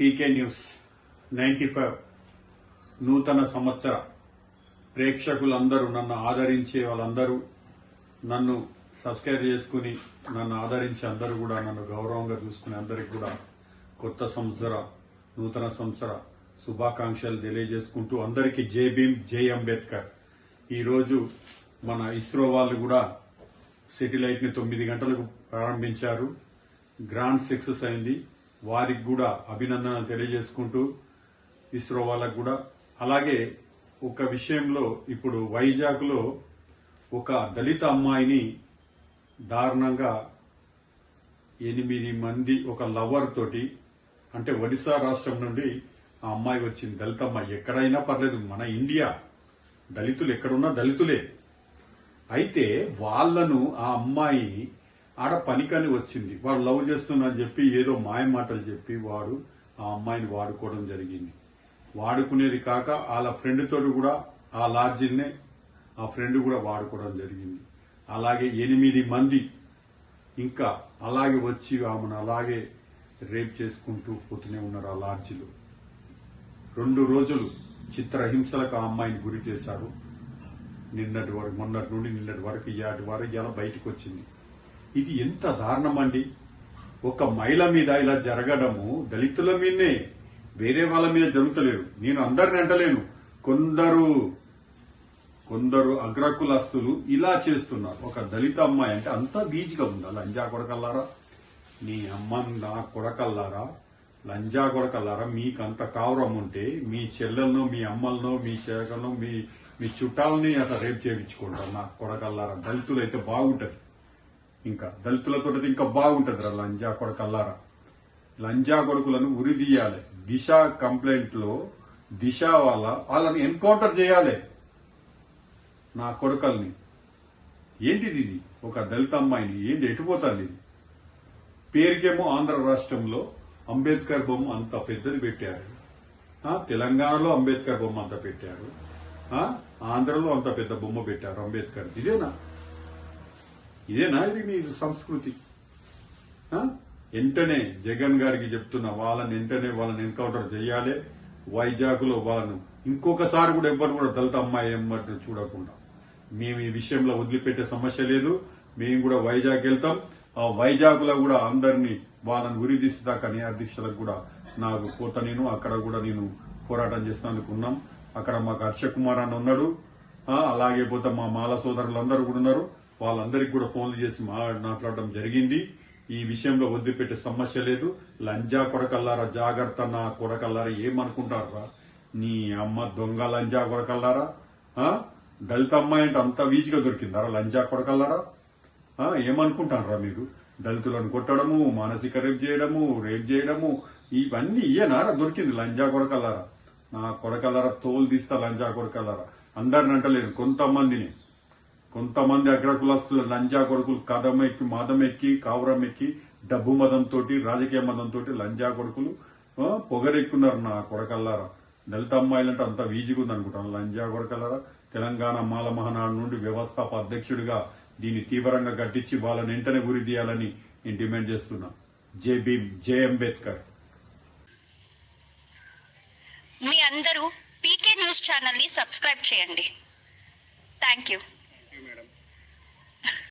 పీకే news ninety five నూతన సంవత్సర ప్రేక్షకులందరూ నన్ను ఆదరించే వాళ్ళందరూ నన్ను సబ్స్క్రైబ్ చేసుకుని నన్ను ఆదరించి అందరూ కూడా నన్ను గౌరవంగా చూసుకునే అందరికి కూడా కొత్త సంవత్సర నూతన సంవత్సర శుభాకాంక్షలు తెలియజేసుకుంటూ అందరికీ జై భీమ్ జై అంబేద్కర్. ఈరోజు మన ఇస్రో వాళ్ళు కూడా సెటిలైట్ని తొమ్మిది గంటలకు ప్రారంభించారు. గ్రాండ్ సక్సెస్ అయింది. వారికి కూడా అభినందనలు తెలియజేసుకుంటూ ఇస్రో వాళ్ళకు కూడా. అలాగే ఒక విషయంలో ఇప్పుడు వైజాగ్లో ఒక దళిత అమ్మాయిని దారుణంగా ఎనిమిది మంది ఒక లవర్ తోటి అంటే ఒడిశా రాష్ట్రం నుండి ఆ అమ్మాయి వచ్చింది. దళిత అమ్మాయి ఎక్కడైనా పర్లేదు మన ఇండియా. దళితులు ఎక్కడున్నా దళితులే. అయితే వాళ్ళను ఆ అమ్మాయి ఆడ పనికని వచ్చింది. వాడు లవ్ చేస్తున్నా అని చెప్పి ఏదో మాయ మాటలు చెప్పి వాడు ఆ అమ్మాయిని వాడుకోవడం జరిగింది. వాడుకునేది కాక వాళ్ళ ఫ్రెండ్ తోటి కూడా ఆ లాడ్జినే ఆ ఫ్రెండ్ కూడా వాడుకోవడం జరిగింది. అలాగే ఎనిమిది మంది ఇంకా అలాగే వచ్చి ఆమెను అలాగే రేప్ చేసుకుంటూ పోతూనే ఉన్నారు ఆ లాడ్జిలో. రెండు రోజులు చిత్రహింసలకు ఆ అమ్మాయిని గురి చేశారు నిన్నటి వరకు మొన్నటి నుండి నిన్నటి వరకు ఇయాటి వరకు ఇలా బయటకు వచ్చింది. ఇది ఎంత దారుణం అండి ఒక మహిళ మీద ఇలా జరగడము దళితుల మీదనే వేరే వాళ్ళ మీద జరుగుతలేదు. నేను అందరిని అంటలేను. కొందరు కొందరు అగ్రకులస్తులు ఇలా చేస్తున్నారు. ఒక దళిత అమ్మాయి అంటే అంత బీజిగా ఉందా? లంజా కొడకల్లారా? నీ అమ్మ నా కొడకల్లారా? లంజా కొడకల్లారా? మీకంత కావరం ఉంటే మీ చెల్లెలను మీ అమ్మలను మీ చెరకలను మీ మీ చుట్టాలని అసలు రేపు చేయించుకుంటారు. నా కొడకల్లారా? దళితులు అయితే బాగుంటది. ఇంకా దళితులతో ఇంకా బాగుంటుంది రా లంజా కొడకల్లారా లంజా కొడుకులను ఉరిదీయాలి దిశ కంప్లైంట్లో దిశ వాళ్ళ వాళ్ళని ఎన్కౌంటర్ చేయాలి. నా కొడుకల్ని. ఏంటిది ఇది? ఒక దళిత అమ్మాయిని ఏంటి ఎటుపోతుంది ఇది పేరుకేమో ఆంధ్ర రాష్ట్రంలో అంబేద్కర్ బొమ్మ అంత పెద్దది పెట్టారు. తెలంగాణలో అంబేద్కర్ బొమ్మ అంత పెట్టారు. ఆంధ్రలో అంత పెద్ద బొమ్మ పెట్టారు అంబేద్కర్. ఇదేనా? ఇదేనా ఇది మీ సంస్కృతి. వెంటనే జగన్ గారికి చెప్తున్నా వాళ్ళని వెంటనే వాళ్ళని ఎన్కౌంటర్ చేయాలి. వైజాగ్లో వాళ్ళను ఇంకొకసారి కూడా ఎవ్వరు కూడా దళిత అమ్మాయి ఏమంటే చూడకుండా. మేము ఈ విషయంలో వదిలిపెట్టే సమస్య లేదు. మేము కూడా వైజాగ్ వెళ్తాం. ఆ వైజాగ్లో కూడా అందరినీ వాళ్ళని గురి తీసేదాకా అధ్యక్షులకు కూడా నాకు పోత నేను. అక్కడ కూడా నేను పోరాటం చేసినందుకు ఉన్నాం. అక్కడ మాకు హర్ష కుమార్ అని ఉన్నాడు అలాగే పోతే మా మాల సోదరులు అందరూ కూడా ఉన్నారు. వాళ్ళందరికీ కూడా ఫోన్లు చేసి మాట్లాడడం జరిగింది. ఈ విషయంలో వదిలిపెట్టే సమస్య లేదు. లంజా కొడకల్లారా జాగ్రత్త నా కొడకల్లారా ఏమనుకుంటారా నీ అమ్మ దొంగ లంజా కొడకల్లారా? దళిత అమ్మాయి అంటే అంత వీజిగా దొరికిందారా లంజా కొడకల్లారా? ఏమనుకుంటారా మీరు? దళితులను కొట్టడము మానసిక రేప్ చేయడము రేప్ చేయడము ఇవన్నీ ఇయ్యనారా దొరికింది లంజా కొడకల్లారా? నా కొడకల్లారా తోలు తీస్తా లంజా కొడకల్లారా? అందరిని అంటలేను కొంతమందిని. కొంతమంది అగ్రకులస్తుల లంజా కొడుకులు కదం ఎక్కి మదం ఎక్కి కావురం ఎక్కి డబ్బు మదంతో రాజకీయ మదంతో లంజా కొడుకులు పొగరెక్కున్నారు నా కొడకల్లారా. దళిత అమ్మాయిలంటే అంత వీజిగుంది అనుకుంటాను లంజా కొడకల్లారా. తెలంగాణ మాల మహానాడు నుండి వ్యవస్థాప అధ్యక్షుడిగా దీన్ని తీవ్రంగా గట్టించి వాళ్ళని వెంటనే గురి తీయాలని నేను డిమాండ్ చేస్తున్నా. జే భీమ్ జే అంబేద్కర్. మీ అందరూ పీకే న్యూస్ ఛానల్ని సబ్స్క్రైబ్ చేయండి. Thank you.